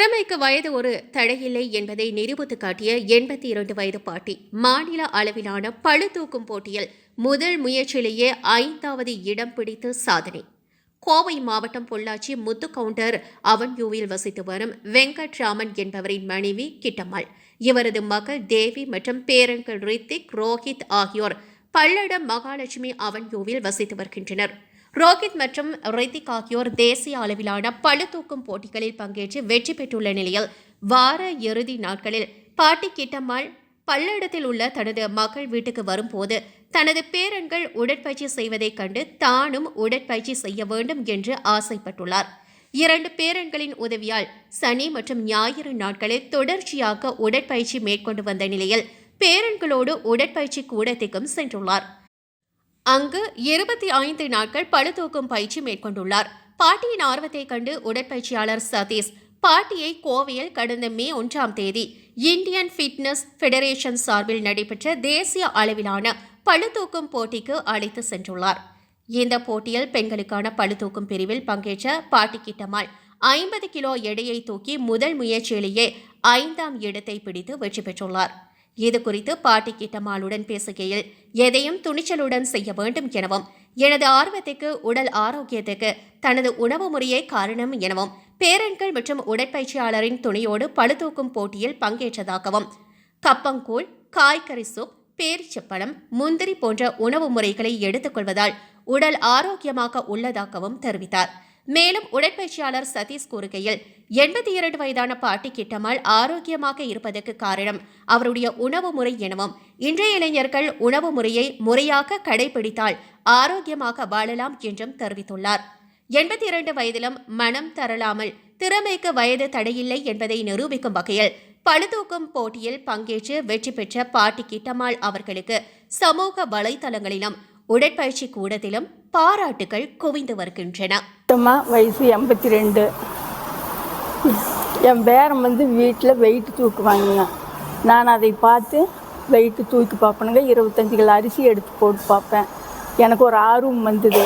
திறமைக்கு வயது ஒரு தடையில்லை என்பதை நிரூபித்து காட்டிய எண்பத்தி இரண்டு வயது பாட்டி மாநில அளவிலான பழு தூக்கும் போட்டியில் முதல் முயற்சியிலேயே ஐந்தாவது இடம் பிடித்து சாதனை. கோவை மாவட்டம் பொள்ளாச்சி முத்து கவுண்டர் அவன்யூவில் வசித்து வரும் வெங்கட்ராமன் என்பவரின் மனைவி கிட்டம்மாள். இவரது மகள் தேவி மற்றும் பேரன்கள் ரித்திக் ரோஹித் ஆகியோர் பல்லடம் மகாலட்சுமி அவன்யூவில் வசித்து வருகின்றனர். ரோஹித் மற்றும் ரித்திக் ஆகியோர் தேசிய அளவிலான பளுதூக்கும் போட்டிகளில் பங்கேற்று வெற்றி பெற்றுள்ள நிலையில் வார இறுதி நாட்களில் பாட்டி கிட்டம்மாள் பல்லடத்தில் உள்ள தனது மகள் வீட்டுக்கு வரும்போது தனது பேரன்கள் உடற்பயிற்சி செய்வதைக் கண்டு தானும் உடற்பயிற்சி செய்ய வேண்டும் என்று ஆசைப்பட்டுள்ளார். இரண்டு பேரன்களின் உதவியால் சனி மற்றும் ஞாயிறு நாட்களில் தொடர்ச்சியாக உடற்பயிற்சி மேற்கொண்டு வந்த நிலையில் பேரன்களோடு உடற்பயிற்சி கூடத்திற்கும் சென்றுள்ளார். அங்கு இருபத்தி ஐந்து நாட்கள் பளுதூக்கும் பயிற்சி மேற்கொண்டுள்ளார். பாட்டியின் ஆர்வத்தைக் கண்டு உடற்பயிற்சியாளர் சதீஷ் பாட்டியை கோவையில் கடந்த மே ஒன்றாம் தேதி இந்தியன் ஃபிட்னஸ் ஃபெடரேஷன் சார்பில் நடைபெற்ற தேசிய அளவிலான பழுதூக்கும் போட்டிக்கு அழைத்து சென்றுள்ளார். இந்த போட்டியில் பெண்களுக்கான பழுதூக்கும் பிரிவில் பங்கேற்ற பாட்டி கிட்டம்மாள் ஐம்பது கிலோ எடையை தூக்கி முதல் முயற்சியிலேயே ஐந்தாம் இடத்தை பிடித்து வெற்றி பெற்றுள்ளார். இது குறித்து பாட்டி கிட்டம்மாளுடன் பேசுகையில் எதையும் துணிச்சலுடன் செய்ய வேண்டும் எனவும் எனது ஆர்வத்துக்கு உடல் ஆரோக்கியத்துக்கு தனது உணவு முறையே காரணம் எனவும் பேரன்கள் மற்றும் உடற்பயிற்சியாளரின் துணையோடு பழுதூக்கும் போட்டியில் பங்கேற்றதாகவும் கப்பங்கூழ் காய்கறி சூப் பேரிச்சப்பழம் முந்திரி போன்ற உணவு முறைகளை எடுத்துக்கொள்வதால் உடல் ஆரோக்கியமாக உள்ளதாகவும் தெரிவித்தார். மேலும் உடற்பயிற்சியாளர் சதீஷ் கூறுகையில் எண்பத்தி இரண்டு வயதான பாட்டி கிட்டம்மாள் ஆரோக்கியமாக இருப்பதற்கு காரணம் அவருடைய உணவு முறை எனவும் இன்றைய இளைஞர்கள் உணவு முறையை முறையாக கடைபிடித்தால் ஆரோக்கியமாக வாழலாம் என்றும் தெரிவித்துள்ளார். எண்பத்தி இரண்டு வயதிலும் மனம் தரலாமல் திறமைக்கு வயது தடையில்லை என்பதை நிரூபிக்கும் வகையில் பழுதூக்கும் போட்டியில் பங்கேற்று வெற்றி பெற்ற பாட்டி கிட்டம்மாள் அவர்களுக்கு சமூக வலைதளங்களிலும் உடற்பயிற்சி கூடத்திலும் பாராட்டுகள் குவிந்து வருகின்றன. வயசு எண்பத்தி ரெண்டு என் பேரம் வந்து வீட்டில் வெயிட் தூக்குவாங்க நான் அதை பார்த்து வெயிட்டு தூக்கி பார்ப்பேனுங்க. இருபத்தஞ்சு கிலோ அரிசி எடுத்து போட்டு பார்ப்பேன். எனக்கு ஒரு ஆர்வம் வந்தது.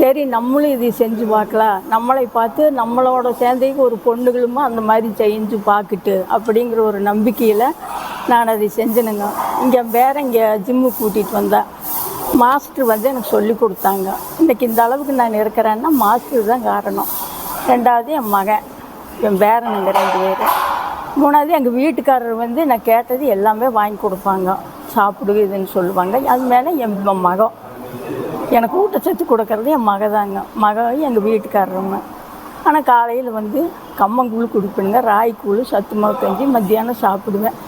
சரி நம்மளும் இதை செஞ்சு பார்க்கலாம். நம்மளை பார்த்து நம்மளோட சேர்ந்தைக்கு ஒரு பொண்ணுகளுமோ அந்த மாதிரி செஞ்சு பார்க்கிட்டு அப்படிங்கிற ஒரு நம்பிக்கையில் நான் அதை செஞ்சனுங்க. இங்கே வேற இங்கே ஜிம்மு கூட்டிகிட்டு வந்தேன் மாஸ்டர் வந்து எனக்கு சொல்லி கொடுத்தாங்க. இன்றைக்கி இந்த அளவுக்கு நான் இருக்கிறேன்னா மாஸ்டர் தான் காரணம். ரெண்டாவது என் மகன். என் பேரனுங்க ரெண்டு பேர். மூணாவது எங்கள் வீட்டுக்காரர் வந்து நான் கேட்டது எல்லாமே வாங்கி கொடுப்பாங்க. சாப்பிடு இதுன்னு சொல்லுவாங்க. அது மேலே என் மகம் எனக்கு ஊட்டச்சத்து கொடுக்கறது என் மக தாங்க. மக எங்கள் வீட்டுக்காரருங்க. ஆனால் காலையில் வந்து கம்மங்கூழ் குடிப்பேனுங்க. ராய்க்கூழ் சத்து மாவு கஞ்சி மத்தியானம் சாப்பிடுவேன்.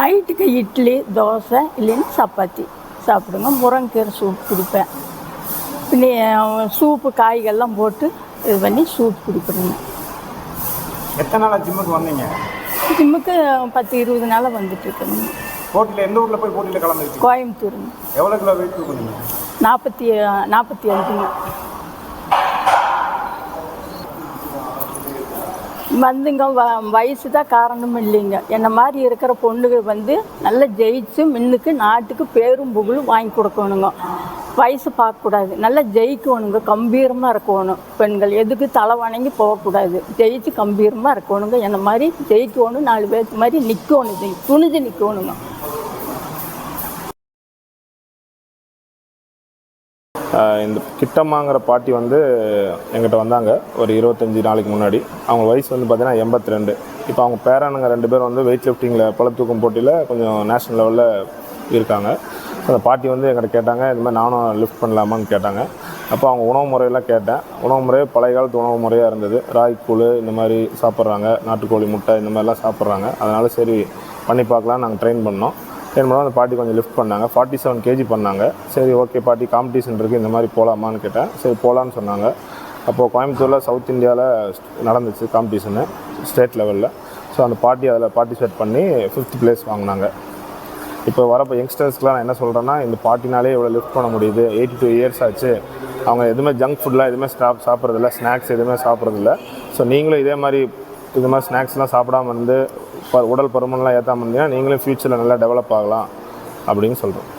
நைட்டுக்கு இட்லி தோசை இல்லைன்னா சப்பாத்தி. சாப்பிடுங்க. முருங்கீரை சூப் குடிப்பேன். பின்னி சூப்பு காய்கள்லாம் போட்டு இது பண்ணி சூப் குடிப்பேனுங்க எத்தனை நாளாக ஜிம்முக்கு வந்தீங்க? ஜிம்முக்கு பத்து இருபது நாளாக வந்துட்டு இருக்கேனுங்க போட்டியில் எந்த ஊரில் போய் போட்டியில் கலந்துருச்சு கோயம்புத்தூருங்க. எவ்வளோ கிலோ வெயிட் நாற்பத்தி நாற்பத்தி அஞ்சுங்க வந்துங்க வ வயசு தான் காரணம் இல்லைங்க. என்ன மாதிரி இருக்கிற பொண்ணுங்க வந்து நல்லா ஜெயிச்சு மின்னுக்கு நாட்டுக்கு பேரும் புகழும் வாங்கி கொடுக்கணுங்க. வயசு பார்க்கக்கூடாது. நல்லா ஜெயிக்கணுங்க கம்பீரமாக இருக்கணும். பெண்கள் எதுக்கு தலை வணங்கி போகக்கூடாது. ஜெயிச்சு கம்பீரமாக இருக்கணுங்க. என்ன மாதிரி ஜெயிக்கணும் நாலு பேர்த்து மாதிரி நிற்கணும் துணிஞ்சு நிற்கணுங்க இந்த கிட்டம்மாங்கிற பாட்டி வந்து எங்கிட்ட வந்தாங்க. ஒரு இருபத்தஞ்சி நாளைக்கு முன்னாடி. அவங்க வயசு வந்து பார்த்திங்கன்னா எண்பத்தி ரெண்டு இப்போ அவங்க பேரானுங்க ரெண்டு பேரும் வந்து வெயிட் லிஃப்டிங்கில் பழத்தூக்கும் போட்டியில் கொஞ்சம் நேஷ்னல் லெவலில் இருக்காங்க. அந்த பாட்டி வந்து எங்கிட்ட கேட்டாங்க இது மாதிரி நானும் லிஃப்ட் பண்ணலாமான்னு கேட்டாங்க. அப்போ அவங்க உணவு முறையெல்லாம் கேட்டேன். உணவு முறை பழைய காலத்து உணவு முறையாக இருந்தது. ராய்க்கூழ் இந்த மாதிரி சாப்பிட்றாங்க. நாட்டுக்கோழி முட்டை இந்த மாதிரிலாம் சாப்பிட்றாங்க. அதனால் சரி பண்ணி பார்க்கலாம் நாங்கள் ட்ரெயின் பண்ணோம். ட்ரெயின் பண்ணோம் அந்த பாட்டி கொஞ்சம் லிஃப்ட் பண்ணாங்க. ஃபார்ட்டி செவன் கேஜி பண்ணாங்க. சரி ஓகே பாட்டி காம்படிஷன் இருக்குது இந்த மாதிரி போகலாமான்னு கேட்டேன். சரி போகலான்னு சொன்னாங்க. அப்போது கோயம்புத்தூரில் சவுத் இந்தியாவில் நடந்துச்சு காம்படிஷனு ஸ்டேட் லெவலில் ஸோ அந்த பாட்டி அதில் பார்ட்டிசிபேட் பண்ணி ஃபிஃப்த் பிளேஸ் வாங்கினாங்க. இப்போ வரப்போ யங்ஸ்டர்ஸ்க்குலாம் நான் என்ன சொல்கிறேன்னா இந்த பாட்டினாலே இவ்வளோ லிஃப்ட் பண்ண முடியுது. எயிட்டி டூ இயர்ஸ் ஆச்சு. அவங்க எதுவுமே ஜங்க் ஃபுட்லாம் எதுவுமே ஸ்டாப் சாப்பிட்றதில்ல. ஸ்நாக்ஸ் எதுவுமே சாப்பிட்றதில்ல. ஸோ நீங்களும் இதே மாதிரி இது மாதிரி ஸ்நாக்ஸ்லாம் சாப்பிடாம இருந்து ப- உடல் பருமன்லாம் ஏற்றாம இருந்தீங்கன்னா நீங்களும் ஃப்யூச்சரில் நல்லா டெவலப் ஆகலாம் அப்படின்னு சொல்கிறோம்